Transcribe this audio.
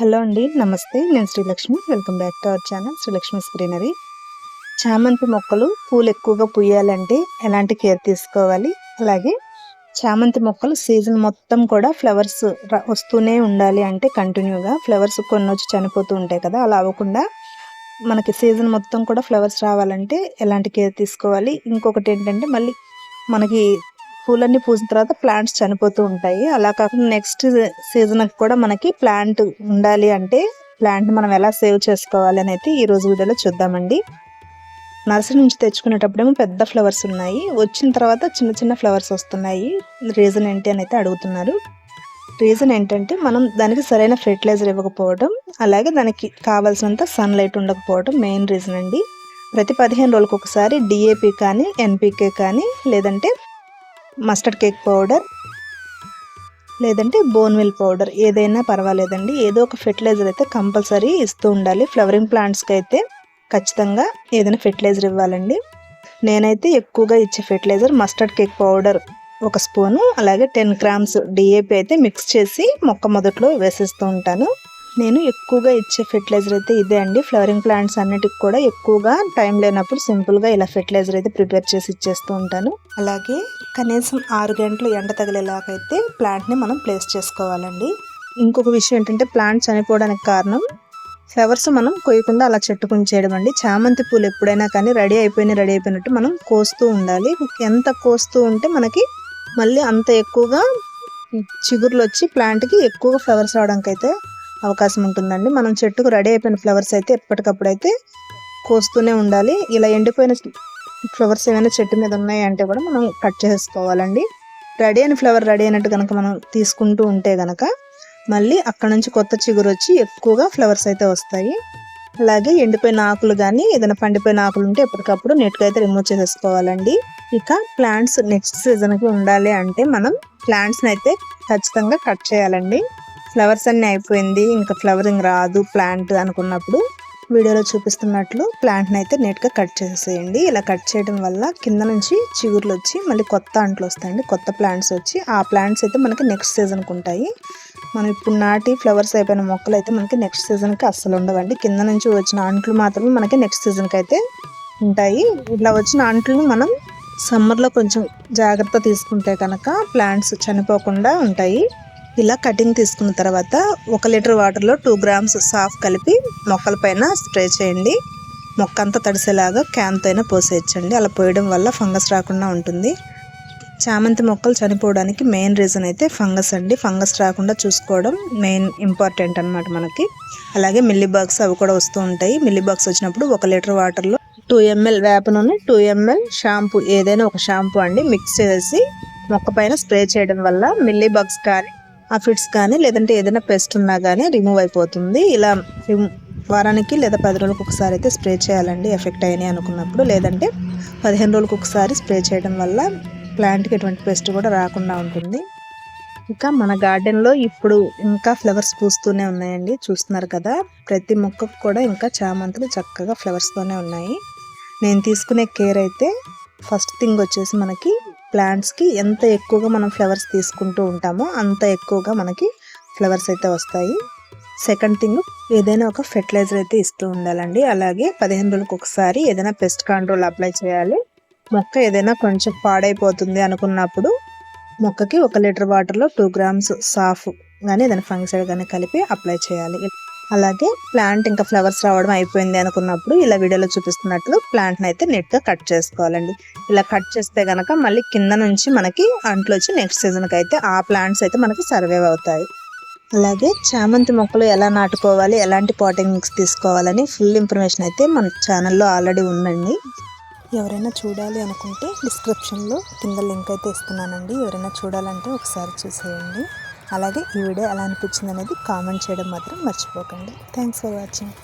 Hello అండి నమస్తే. నేను Srilakshmi. Welcome back to our channel Srilakshmi స్క్రీనరీ చామంతి మొక్కలు పూలు ఎక్కువగా పూయాలంటే ఎలాంటి కేర్ తీసుకోవాలి? అలాగే చామంతి మొక్కలు సీజన్ మొత్తం కూడా ఫ్లవర్స్ వస్తూనే ఉండాలి అంటే కంటిన్యూగా ఫ్లవర్స్ కొన్ని వచ్చి చనిపోతూ ఉంటాయి కదా అలా అవ్వకుండా మనకి సీజన్ మొత్తం కూడా ఫ్లవర్స్ రావాలంటే ఎలాంటి కేర్ తీసుకోవాలి? ఇంకొకటి ఏంటంటే మళ్ళీ మనకి పూలన్నీ పూసిన తర్వాత ప్లాంట్స్ చనిపోతూ ఉంటాయి. అలా కాకుండా నెక్స్ట్ సీజన్ కూడా మనకి ప్లాంట్ ఉండాలి అంటే ప్లాంట్ మనం ఎలా సేవ్ చేసుకోవాలి అనేది ఈ రోజు వీడియోలో చూద్దామండి. నర్సరీ నుంచి తెచ్చుకునేటప్పుడేమో పెద్ద ఫ్లవర్స్ ఉన్నాయి. వచ్చిన తర్వాత చిన్న చిన్న ఫ్లవర్స్ వస్తున్నాయి. రీజన్ ఏంటి అని అయితే అడుగుతున్నారు. రీజన్ ఏంటంటే మనం దానికి సరైన ఫెర్టిలైజర్ ఇవ్వకపోవడం అలాగే దానికి కావాల్సినంత సన్లైట్ ఉండకపోవడం మెయిన్ రీజన్ అండి. ప్రతి పదిహేను రోజులకు ఒకసారి డిఏపి కానీ ఎన్పికే కానీ లేదంటే మస్టర్డ్ కేక్ పౌడర్ లేదంటే బోన్విల్ పౌడర్ ఏదైనా పర్వాలేదండి. ఏదో ఒక ఫెర్టిలైజర్ అయితే కంపల్సరీ ఇస్తూ ఉండాలి. ఫ్లవరింగ్ ప్లాంట్స్కి అయితే ఖచ్చితంగా ఏదైనా ఫెర్టిలైజర్ ఇవ్వాలండి. నేనైతే ఎక్కువగా ఇచ్చే ఫెర్టిలైజర్ మస్టర్డ్ కేక్ పౌడర్ ఒక స్పూను అలాగే టెన్ గ్రామ్స్ డిఏపి అయితే మిక్స్ చేసి మొక్క మొదట్లో వేసేస్తూ ఉంటాను. నేను ఎక్కువగా ఇచ్చే ఫెర్టిలైజర్ అయితే ఇదే అండి. ఫ్లవరింగ్ ప్లాంట్స్ అన్నిటికి కూడా ఎక్కువగా టైం లేనప్పుడు సింపుల్గా ఇలా ఫెర్టిలైజర్ అయితే ప్రిపేర్ చేసి ఇచ్చేస్తూ ఉంటాను. అలాగే కనీసం ఆరు గంటలు ఎండ తగిలేలాగైతే ప్లాంట్ని మనం ప్లేస్ చేసుకోవాలండి. ఇంకొక విషయం ఏంటంటే ప్లాంట్ చనిపోవడానికి కారణం ఫ్లవర్స్ మనం కొయ్యకుండా అలా చెట్టుకుని చేయడం అండి. చామంతి పూలు ఎప్పుడైనా కానీ రెడీ అయిపోయిన రెడీ అయిపోయినట్టు మనం కోస్తూ ఉండాలి. ఎంత కోస్తూ ఉంటే మనకి మళ్ళీ అంత ఎక్కువగా చిగుర్లు వచ్చి ప్లాంట్కి ఎక్కువగా ఫ్లవర్స్ రావడానికి అయితే అవకాశం ఉంటుందండి. మనం చెట్టుకు రెడీ అయిపోయిన ఫ్లవర్స్ అయితే ఎప్పటికప్పుడు అయితే కోస్తూనే ఉండాలి. ఇలా ఎండిపోయిన ఫ్లవర్స్ ఏమైనా చెట్టు మీద ఉన్నాయంటే కూడా మనం కట్ చేసుకోవాలండి. రెడీ అయిన ఫ్లవర్ రెడీ అయినట్టు కనుక మనం తీసుకుంటూ ఉంటే కనుక మళ్ళీ అక్కడ నుంచి కొత్త చిగురు వచ్చి ఎక్కువగా ఫ్లవర్స్ అయితే వస్తాయి. అలాగే ఎండిపోయిన ఆకులు కానీ ఏదైనా పండిపోయిన ఆకులు ఉంటే ఎప్పటికప్పుడు నీట్గా అయితే రిమూవ్ చేసేసుకోవాలండి. ఇక ప్లాంట్స్ నెక్స్ట్ సీజన్కి ఉండాలి అంటే మనం ప్లాంట్స్ని అయితే ఖచ్చితంగా కట్ చేయాలండి. ఫ్లవర్స్ అన్నీ అయిపోయింది. ఇంకా ఫ్లవరింగ్ రాదు ప్లాంట్ అనుకున్నప్పుడు వీడియోలో చూపిస్తున్నట్లు ప్లాంట్ని అయితే నీట్గా కట్ చేసేయండి. ఇలా కట్ చేయడం వల్ల కింద నుంచి చిగుర్లు వచ్చి మళ్ళీ కొత్త అంట్లు వస్తాయండి. కొత్త ప్లాంట్స్ వచ్చి ఆ ప్లాంట్స్ అయితే మనకి నెక్స్ట్ సీజన్కి ఉంటాయి. మనం ఇప్పుడు నాటి ఫ్లవర్స్ అయిపోయిన మొక్కలు అయితే మనకి నెక్స్ట్ సీజన్కి అస్సలు ఉండవండి. కింద నుంచి వచ్చిన అంట్లు మాత్రమే మనకి నెక్స్ట్ సీజన్కి అయితే ఉంటాయి. ఇట్లా వచ్చిన అంట్లను మనం సమ్మర్లో కొంచెం జాగ్రత్త తీసుకుంటే కనుక ప్లాంట్స్ చనిపోకుండా ఉంటాయి. ఇలా కటింగ్ తీసుకున్న తర్వాత ఒక లీటర్ వాటర్లో టూ గ్రామ్స్ సాఫ్ కలిపి మొక్కల పైన స్ప్రే చేయండి. మొక్క అంతా తడిసేలాగా క్యాన్తో అయినా పోసేయచ్చండి. అలా పోయడం వల్ల ఫంగస్ రాకుండా ఉంటుంది. చామంతి మొక్కలు చనిపోవడానికి మెయిన్ రీజన్ అయితే ఫంగస్ అండి. ఫంగస్ రాకుండా చూసుకోవడం మెయిన్ ఇంపార్టెంట్ అనమాట మనకి. అలాగే మిల్లీ బాగ్స్ అవి కూడా వస్తూ ఉంటాయి. మిల్లీ బాగ్స్ వచ్చినప్పుడు ఒక లీటర్ వాటర్లో టూ ఎంఎల్ వేప నూనె టూ ఎంఎల్ షాంపూ ఏదైనా ఒక షాంపూ అండి. మిక్స్ చేసి మొక్క పైన స్ప్రే చేయడం వల్ల మిల్లీ బాగ్స్ కానీ ఆ ఫిట్స్ కానీ లేదంటే ఏదైనా పెస్ట్ ఉన్నా కానీ రిమూవ్ అయిపోతుంది. ఇలా వారానికి లేదా పది రోజులకు ఒకసారి అయితే స్ప్రే చేయాలండి ఎఫెక్ట్ అయినాయి అనుకున్నప్పుడు. లేదంటే పదిహేను రోజులకు ఒకసారి స్ప్రే చేయడం వల్ల ప్లాంట్కి ఎటువంటి పెస్ట్ కూడా రాకుండా ఉంటుంది. ఇంకా మన గార్డెన్లో ఇప్పుడు ఇంకా ఫ్లవర్స్ పూస్తూనే ఉన్నాయండి. చూస్తున్నారు కదా ప్రతి మొక్కకు కూడా ఇంకా చామంతులు చక్కగా ఫ్లవర్స్తోనే ఉన్నాయి. నేను తీసుకునే కేర్ అయితే ఫస్ట్ థింగ్ వచ్చేసి మనకి ప్లాంట్స్కి ఎంత ఎక్కువగా మనం ఫ్లవర్స్ తీసుకుంటూ ఉంటామో అంత ఎక్కువగా మనకి ఫ్లవర్స్ అయితే వస్తాయి. సెకండ్ థింగ్ ఏదైనా ఒక ఫెర్టిలైజర్ అయితే ఇస్తూ ఉండాలండి. అలాగే పదిహేను రోజులకు ఒకసారి ఏదైనా పెస్ట్ కంట్రోల్ అప్లై చేయాలి. మొక్క ఏదైనా కొంచెం పాడైపోతుంది అనుకున్నప్పుడు మొక్కకి ఒక లీటర్ వాటర్లో టూ గ్రామ్స్ సాఫ్ కానీ ఏదైనా ఫంగిసైడ్ కానీ కలిపి అప్లై చేయాలి. అలాగే ప్లాంట్ ఇంకా ఫ్లవర్స్ రావడం అయిపోయింది అనుకున్నప్పుడు ఇలా వీడియోలో చూపిస్తున్నట్లు ప్లాంట్ని అయితే నెట్గా కట్ చేసుకోవాలండి. ఇలా కట్ చేస్తే కనుక మళ్ళీ కింద నుంచి మనకి అంట్లు వచ్చి నెక్స్ట్ సీజన్కి అయితే ఆ ప్లాంట్స్ అయితే మనకి సర్వైవ్ అవుతాయి. అలాగే చామంతి మొక్కలు ఎలా నాటుకోవాలి ఎలాంటి పాటింగ్ మిక్స్ తీసుకోవాలని ఫుల్ ఇన్ఫర్మేషన్ అయితే మన ఛానల్లో ఆల్రెడీ ఉందండి. ఎవరైనా చూడాలి అనుకుంటే డిస్క్రిప్షన్లో కింద లింక్ అయితే ఇస్తున్నానండి. ఎవరైనా చూడాలంటే ఒకసారి చూసేయండి. అలాగే ఈ వీడియో ఎలా అనిపించింది అనేది కామెంట్ చేయడం మాత్రం మర్చిపోకండి. Thanks for watching